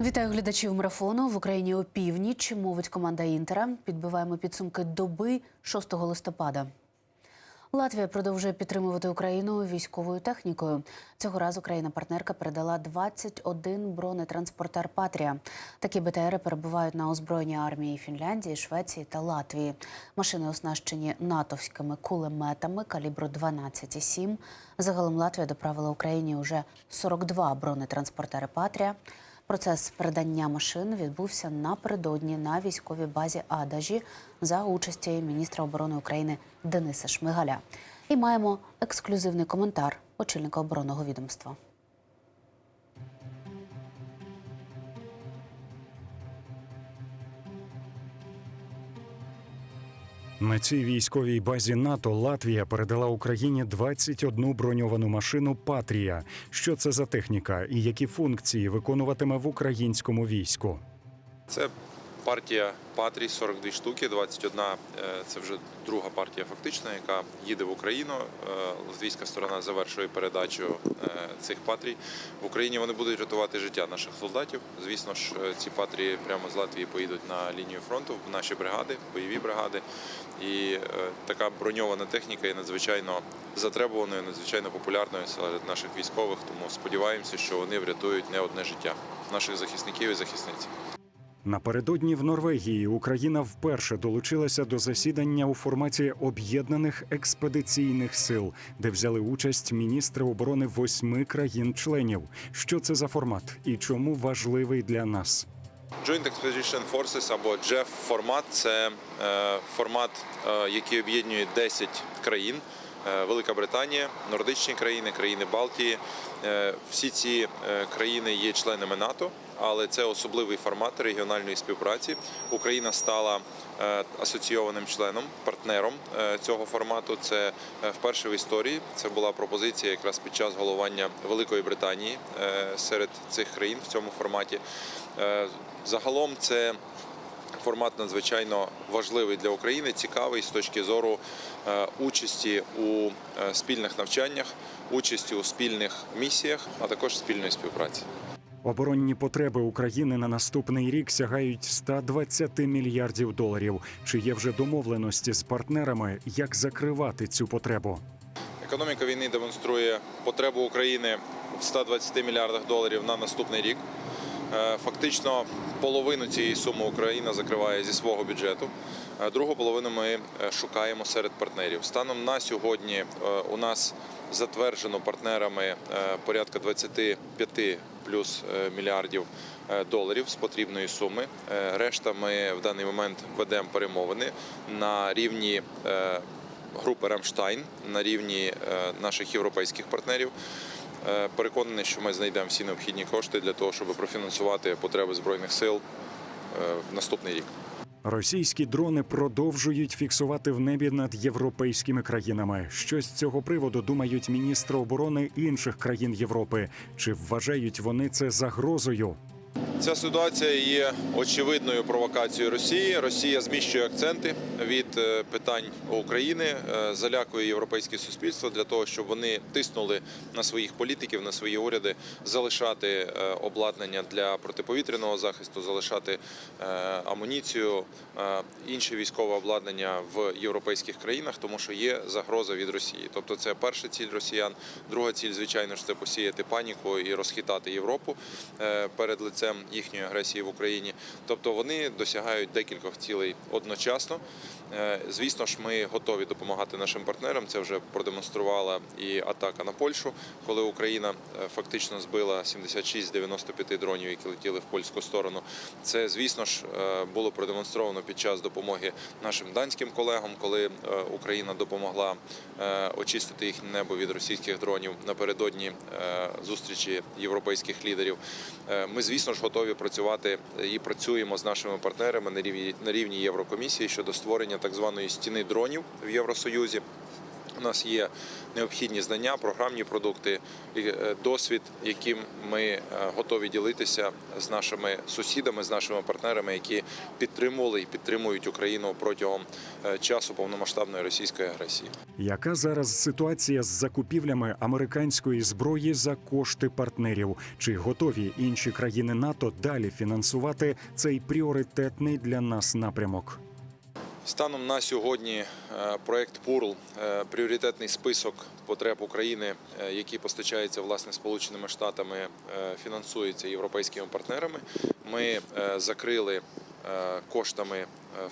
Вітаю глядачів марафону в Україні опівніч. Мовить команда Інтера. Підбиваємо підсумки доби 6 листопада. Латвія продовжує підтримувати Україну військовою технікою. Цього разу країна-партнерка передала 21 бронетранспортер Патрія. Такі БТРи перебувають на озброєнні армії Фінляндії, Швеції та Латвії. Машини оснащені натовськими кулеметами калібру 12,7. Загалом Латвія доправила Україні уже 42 бронетранспортери Патрія. Процес передання машин відбувся напередодні на військовій базі Адажі за участі міністра оборони України Дениса Шмигаля. І маємо ексклюзивний коментар очільника оборонного відомства. На цій військовій базі НАТО Латвія передала Україні 21 броньовану машину Патрія. Що це за техніка і які функції виконуватиме в українському війську? Це партія Патрій 42 штуки, 21 е, це вже друга партія фактична, яка їде в Україну. Е, Латвійська сторона завершує передачу е, цих патрій. В Україні вони будуть рятувати життя наших солдатів. Звісно ж, ці патрії прямо з Латвії поїдуть на лінію фронту в наші бригади, бойові бригади. І така броньована техніка є надзвичайно затребуваною, надзвичайно популярною серед наших військових. Тому сподіваємося, що вони врятують не одне життя наших захисників і захисниць. Напередодні в Норвегії Україна вперше долучилася до засідання у форматі об'єднаних експедиційних сил, де взяли участь міністри оборони восьми країн-членів. Що це за формат і чому важливий для нас? Joint Expedition Forces або JEF формат це е, формат, е, який об'єднує 10 країн. Е, Велика Британія, нордичні країни, країни Балтії. Всі ці країни є членами НАТО, але це особливий формат регіональної співпраці. Україна стала е, асоційованим членом, партнером е, цього формату. Це е, вперше в історії. Це була пропозиція якраз під час головування Великої Британії серед цих країн в цьому форматі. Загалом це формат надзвичайно важливий для України, цікавий з точки зору участі у спільних навчаннях, участі у спільних місіях, а також спільної співпраці. Оборонні потреби України на наступний рік сягають 120 мільярдів доларів. Чи є вже домовленості з партнерами, як закривати цю потребу? Економіка війни демонструє потребу України в 120 мільярдах доларів на наступний рік. Е, Фактично половину цієї суми Україна закриває зі свого бюджету. Е, Другу половину ми е, шукаємо серед партнерів. Станом на сьогодні у нас затверджено партнерами порядка 25 плюс е, мільярдів е, доларів з потрібної суми. Е, Решта ми в даний момент ведемо перемовини на рівні групи Рамштайн на рівні наших європейських партнерів. Переконаний, що ми знайдемо всі необхідні кошти для того, щоб профінансувати потреби збройних сил в наступний рік. Російські дрони продовжують фіксувати в небі над європейськими країнами. Що з цього приводу думають міністри оборони інших країн Європи? Чи вважають вони це загрозою? Ця ситуація є очевидною провокацією Росії. Росія зміщує акценти від е, питань України, е, залякує європейське суспільство для того, щоб вони тиснули на своїх політиків, на свої уряди, залишати е, обладнання для протиповітряного захисту, залишати амуніцію, інше військове обладнання в європейських країнах, тому що є загроза від Росії. Тобто, це перша ціль росіян. Друга ціль, звичайно ж, це посіяти паніку і розхитати Європу перед лицем їхньої агресії в Україні. Тобто вони досягають декількох цілей одночасно. Е, Звісно ж, ми готові допомагати нашим партнерам. Це вже продемонструвала і атака на Польщу, коли Україна е, фактично збила 76 з 95 дронів, які летіли в польську сторону. Це, звісно ж, е, було продемонстровано під час допомоги нашим данським колегам, коли Україна допомогла очистити їхнє небо від російських дронів напередодні зустрічі європейських лідерів. Ми, звісно ж, готові працювати і працюємо з нашими партнерами на рівні на рівні Єврокомісії щодо створення так званої стіни дронів в Євросоюзі. У нас є необхідні знання, програмні продукти, і, е, досвід, яким ми е, готові ділитися з нашими сусідами, з нашими партнерами, які підтримували і підтримують Україну протягом е, часу повномасштабної російської агресії. Яка зараз ситуація з закупівлями американської зброї за кошти партнерів? Чи готові інші країни НАТО далі фінансувати цей пріоритетний для нас напрямок? Станом на сьогодні е, проект ПУРЛ е, пріоритетний список потреб України, е, які постачаються власне Сполученими Штатами, фінансується європейськими партнерами. Ми закрили коштами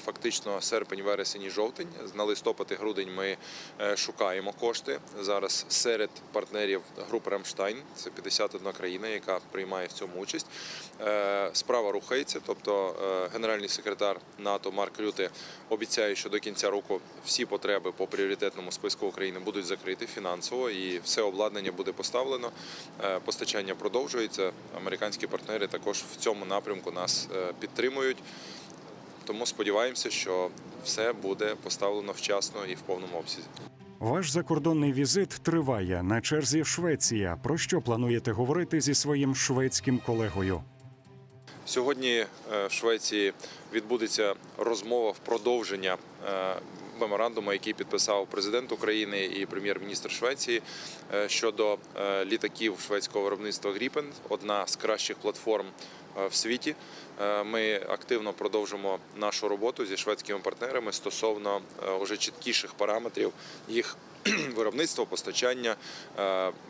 фактично серпень, вересень і жовтень. На листопад і грудень ми е, шукаємо кошти. Зараз серед партнерів групи Рамштайн, це 51 країна, яка приймає в цьому участь. Е, Справа рухається, тобто е, генеральний секретар НАТО Марк Рюте обіцяє, що до кінця року всі потреби по пріоритетному списку України будуть закриті фінансово, і все обладнання буде поставлено. Е, Постачання продовжується. Американські партнери також в цьому напрямку нас е, підтримують. Тому сподіваємося, що все буде поставлено вчасно і в повному обсязі. Ваш закордонний візит триває на черзі Швеція. Про що плануєте говорити зі своїм шведським колегою? Сьогодні е, в Швеції відбудеться розмова в продовження е, меморандуму, який підписав президент України і прем'єр-міністр Швеції е, щодо е, літаків шведського виробництва Гріпен, одна з кращих платформ е, в світі. Ми активно продовжимо нашу роботу зі шведськими партнерами стосовно уже чіткіших параметрів їх виробництва, постачання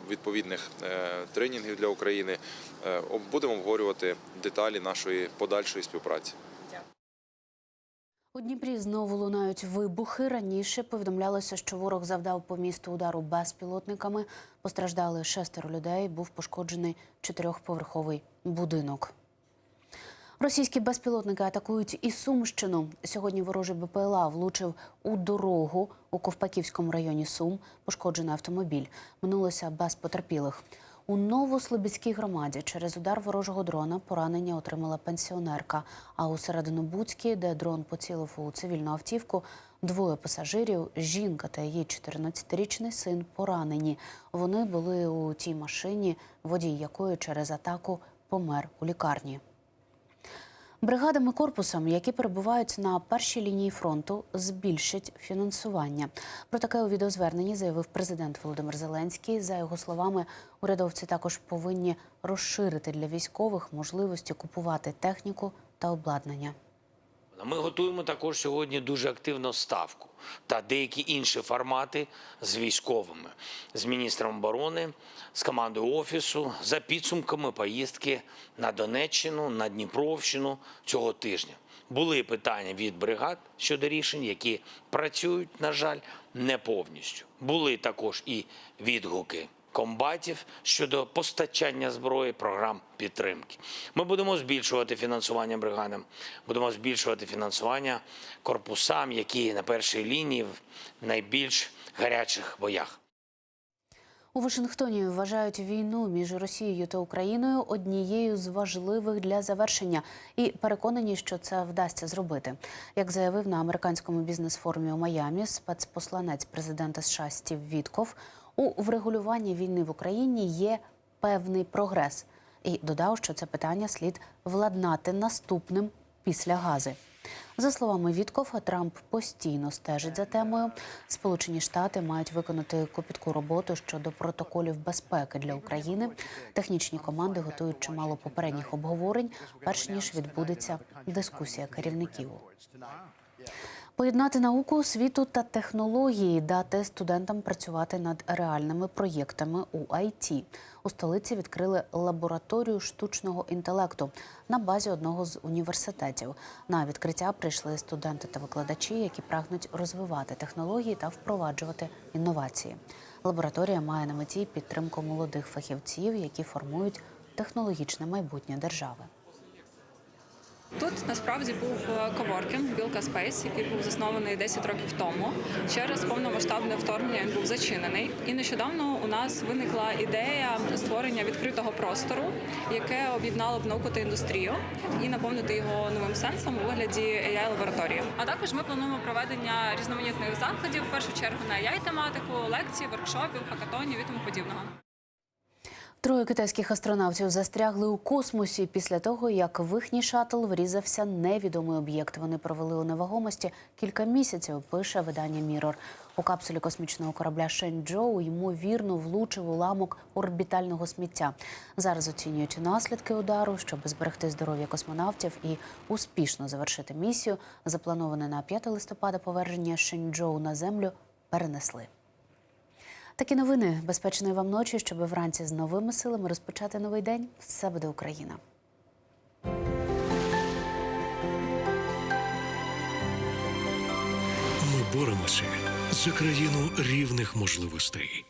відповідних тренінгів для України. Будемо обговорювати деталі нашої подальшої співпраці. У Дніпрі знову лунають вибухи. Раніше повідомлялося, що ворог завдав по місту удару безпілотниками. Постраждали шестеро людей. Був пошкоджений чотирьохповерховий будинок. Російські безпілотники атакують і Сумщину. Сьогодні ворожий БПЛА влучив у дорогу у Ковпаківському районі Сум. Пошкоджений автомобіль. Минулося без потерпілих. У Новослобідській громаді через удар ворожого дрона поранення отримала пенсіонерка. А у Серединобудській, де дрон поцілив у цивільну автівку, двоє пасажирів, жінка та її 14-річний син поранені. Вони були у тій машині, водій якої через атаку помер у лікарні. Бригадами корпусам, які перебувають на першій лінії фронту, збільшать фінансування. Про таке у відеозверненні заявив президент Володимир Зеленський. За його словами, урядовці також повинні розширити для військових можливості купувати техніку та обладнання. Ми готуємо також сьогодні дуже активно ставку та деякі інші формати з військовими, з міністром оборони, з командою офісу за підсумками поїздки на Донеччину, на Дніпровщину цього тижня. Були питання від бригад щодо рішень, які працюють, на жаль, не повністю. Були також і відгуки комбатів щодо постачання зброї, програм підтримки. Ми будемо збільшувати фінансування бригадам, будемо збільшувати фінансування корпусам, які на першій лінії в найбільш гарячих боях. У Вашингтоні вважають війну між Росією та Україною однією з важливих для завершення і переконані, що це вдасться зробити. Як заявив на американському бізнес-форумі у Майамі спецпосланець президента США Стів Вітков, у врегулюванні війни в Україні є певний прогрес. І додав, що це питання слід владнати наступним після гази. За словами Віткофа, Трамп постійно стежить за темою. Сполучені Штати мають виконати копітку роботу щодо протоколів безпеки для України. Технічні команди готують чимало попередніх обговорень, перш ніж відбудеться дискусія керівників. Поєднати науку, освіту та технології, дати студентам працювати над реальними проєктами у ІТ. У столиці відкрили лабораторію штучного інтелекту на базі одного з університетів. На відкриття прийшли студенти та викладачі, які прагнуть розвивати технології та впроваджувати інновації. Лабораторія має на меті підтримку молодих фахівців, які формують технологічне майбутнє держави. Тут насправді був е, коворкінг Білка Спейс, який був заснований 10 років тому. Через повномасштабне вторгнення він був зачинений. І нещодавно у нас виникла ідея створення відкритого простору, яке об'єднало б науку та індустрію, і наповнити його новим сенсом у вигляді ai лабораторії. А також ми плануємо проведення різноманітних заходів, в першу чергу на ai тематику, лекцій, воркшопів, хакатонів і тому подібного. Троє китайських астронавтів застрягли у космосі після того, як в їхній шаттл врізався невідомий об'єкт. Вони провели у невагомості кілька місяців. Пише видання Мірор. У капсулі космічного корабля Шенчжоу ймовірно влучив уламок орбітального сміття. Зараз оцінюють наслідки удару, щоб зберегти здоров'я космонавтів і успішно завершити місію. Заплановане на 5 листопада повернення Шенчжоу на землю перенесли. Такі новини. Безпечної вам ночі, щоб вранці з новими силами розпочати новий день. Все буде Україна. Ми боремося за країну рівних можливостей.